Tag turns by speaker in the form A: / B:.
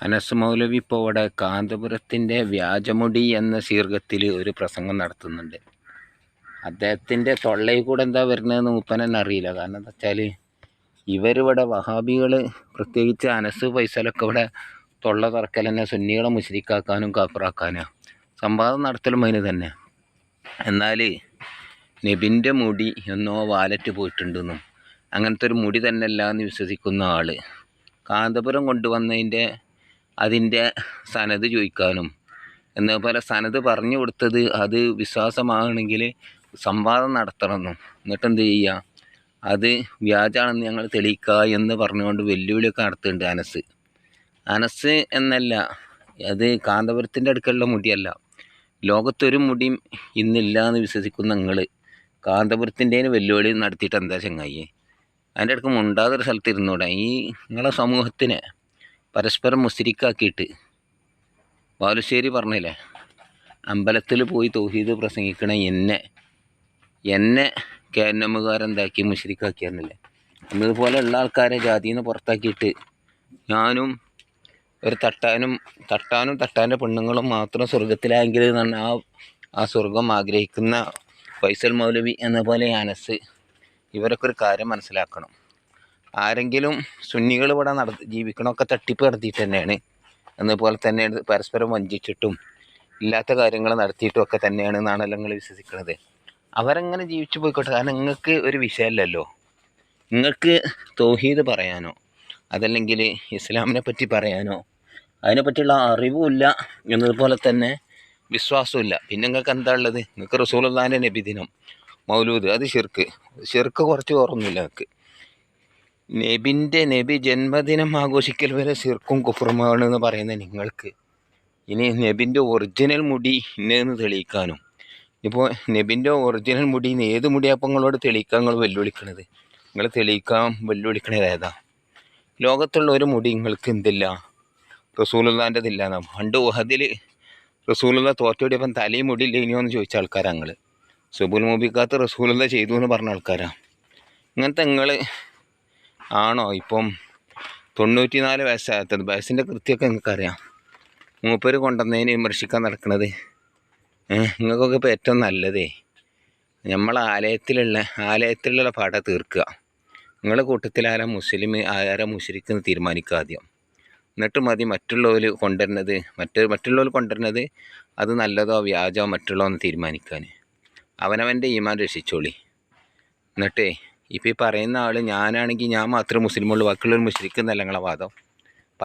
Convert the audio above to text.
A: അനസ് മൗലവി ഇപ്പോൾ ഇവിടെ കാന്തപുരത്തിന്റെ വ്യാജമുടി എന്ന ശീർഘത്തിൽ ഒരു പ്രസംഗം നടത്തുന്നുണ്ട്. അദ്ദേഹത്തിന്റെ തൊള്ളയിൽ കൂടെ എന്താ വരുന്നതെന്ന് മൂപ്പനെന്നെ അറിയില്ല. കാരണം എന്താ വെച്ചാൽ ഇവരിവിടെ വഹാബികൾ പ്രത്യേകിച്ച് അനസ് പൈസലൊക്കെ ഇവിടെ തൊള്ള തറക്കൽ തന്നെ സുന്നികളെ മുസ്ലിക്കാക്കാനും കാപ്പറാക്കാനും സംവാദം നടത്തലും അതിന് തന്നെ. എന്നാൽ നബിന്റെ മുടി എന്നോ വാലറ്റ് പോയിട്ടുണ്ടെന്നും അങ്ങനത്തെ ഒരു മുടി തന്നെ അല്ല എന്ന് വിശ്വസിക്കുന്ന ആൾ കാന്തപുരം കൊണ്ടുവന്നതിന്റെ അതിന്റെ സനത് ചോദിക്കാനും. എന്നതുപോലെ സനത് പറഞ്ഞു കൊടുത്തത് അത് വിശ്വാസമാകണമെങ്കിൽ സംവാദം നടത്തണമെന്നും. എന്നിട്ട് എന്ത് ചെയ്യുക അത് വ്യാജാണെന്ന് ഞങ്ങൾ തെളിയിക്കുക എന്ന് പറഞ്ഞുകൊണ്ട് വെല്ലുവിളിയൊക്കെ നടത്തുന്നുണ്ട് അനസ്. അനസ് എന്നല്ല അത് കാന്തപുരത്തിന്റെ അടുക്കലുള്ള മുടിയല്ല. ലോകത്തൊരു മുടിയും ഇന്നില്ല എന്ന് വിശ്വസിക്കുന്ന നിങ്ങൾ കാന്തപുരത്തിന്റെ വെല്ലുവിളി നടത്തിയിട്ട് എന്താ ചങ്ങായി? അതിന്റെ അടുക്ക് മുണ്ടാതൊരു സ്ഥലത്ത് ഇരുന്നൂടെ? ഈ നിങ്ങളെ സമൂഹത്തിനെ പരസ്പരം മുസ്തിരിക്കാക്കിയിട്ട് ബാലുശ്ശേരി പറഞ്ഞില്ലേ അമ്പലത്തിൽ പോയി തൗഹീദ് പ്രസംഗിക്കണ എന്നെ എന്നെ കേന്നമ്മുകാരെന്താക്കി മുസ്ലിക്കാക്കിയായിരുന്നില്ലേ എന്നതുപോലെയുള്ള ആൾക്കാരെ ജാതിയിൽ നിന്ന് പുറത്താക്കിയിട്ട് ഞാനും ഒരു തട്ടാനും തട്ടാനും തട്ടാന്റെ പെണ്ണുങ്ങളും മാത്രം സ്വർഗത്തിലായെങ്കിൽ എന്നാണ് ആ ആ സ്വർഗം ആഗ്രഹിക്കുന്ന ഫൈസൽ മൗലവി എന്ന പോലെ അനസ് ഇവരൊക്കെ ഒരു കാര്യം മനസ്സിലാക്കണം. ആരെങ്കിലും സുന്നികൾ ഇവിടെ നട ജീവിക്കണമൊക്കെ തട്ടിപ്പ് നടത്തിയിട്ട് തന്നെയാണ്. എന്നതുപോലെ തന്നെ പരസ്പരം വഞ്ചിച്ചിട്ടും ഇല്ലാത്ത കാര്യങ്ങൾ നടത്തിയിട്ടും ഒക്കെ തന്നെയാണ് എന്നാണല്ലോ നിങ്ങൾ വിശ്വസിക്കുന്നത് അവരങ്ങനെ ജീവിച്ചു പോയിക്കോട്ടെ? കാരണം നിങ്ങൾക്ക് ഒരു വിഷയമല്ലല്ലോ. നിങ്ങൾക്ക് തൗഹീദ് പറയാനോ അതല്ലെങ്കിൽ ഇസ്ലാമിനെ പറ്റി പറയാനോ അതിനെപ്പറ്റിയുള്ള അറിവുമില്ല എന്നതുപോലെ തന്നെ വിശ്വാസമില്ല പിന്നെ നിങ്ങൾക്ക് എന്താ ഉള്ളത്? നിങ്ങൾക്ക് റസൂലുള്ളാന്റെ നബിദിനം മൗലൂദ് അത് ഷിർക്ക് ഷിർക്ക് കുറച്ച് ഓർമ്മയില്ല നിങ്ങൾക്ക്. നബിന്റെ നബി ജന്മദിനം ആഘോഷിക്കൽ വരെ സിർക്കും കുഫറുമാണ് എന്ന് പറയുന്ന നിങ്ങൾക്ക്. ഇനി നബിന്റെ ഒറിജിനൽ മുടി ഇന്നതെന്ന് തെളിയിക്കാനും. ഇപ്പോൾ നബിന്റെ ഒറിജിനൽ മുടി ഏത് മുടിയപ്പം നിങ്ങളോട് തെളിയിക്കാൻ നിങ്ങൾ വെല്ലുവിളിക്കണത്? നിങ്ങൾ തെളിയിക്കാൻ വെല്ലുവിളിക്കണത് ഏതാ? ലോകത്തുള്ള ഒരു മുടി നിങ്ങൾക്ക് എന്തില്ല? റസൂലുള്ളാന്റെതില്ല എന്നാ പണ്ട് ഉഹദിൽ റസൂലുള്ള തോറ്റോടിയപ്പം തലയും മുടി ഇല്ലയോ എന്ന് ചോദിച്ച ആൾക്കാരാണ് നിങ്ങൾ സുബുൽ മുബിക്കാത്ത് റസൂലുള്ള ചെയ്തു എന്ന് പറഞ്ഞ ആൾക്കാരാണ് ഇങ്ങനത്തെ നിങ്ങൾ ആണോ? ഇപ്പം തൊണ്ണൂറ്റി നാല് വയസ്സാകത്തത് വയസ്സിന്റെ കൃത്യമൊക്കെ നിങ്ങൾക്കറിയാം. മൂപ്പര് കൊണ്ടുവന്നതിന് വിമർശിക്കാൻ നടക്കുന്നത് നിങ്ങൾക്കൊക്കെ ഇപ്പോൾ ഏറ്റവും നല്ലതേ. നമ്മൾ ആലയത്തിലുള്ള ആലയത്തിലുള്ള പാട തീർക്കുക. നിങ്ങൾ കൂട്ടത്തിൽ ആരാ മുസ്ലിം ആരാ മുഷരിക്കെന്ന് തീരുമാനിക്കുക ആദ്യം. എന്നിട്ട് മതി മറ്റുള്ളവർ കൊണ്ടുവരുന്നത് മറ്റ് മറ്റുള്ളവർ കൊണ്ടുവരുന്നത് അത് നല്ലതോ വ്യാജോ മറ്റുള്ളതോ എന്ന് തീരുമാനിക്കാൻ. അവനവന്റെ ഈമാൻ രക്ഷിച്ചോളി. എന്നിട്ടേ ഇപ്പോൾ ഈ പറയുന്ന ആൾ ഞാനാണെങ്കിൽ ഞാൻ മാത്രമേ മുസ്ലിമുള്ളൂ ബാക്കിയുള്ളവർ മുസ്ലിക്കുന്നല്ല നിങ്ങളെ വാദം.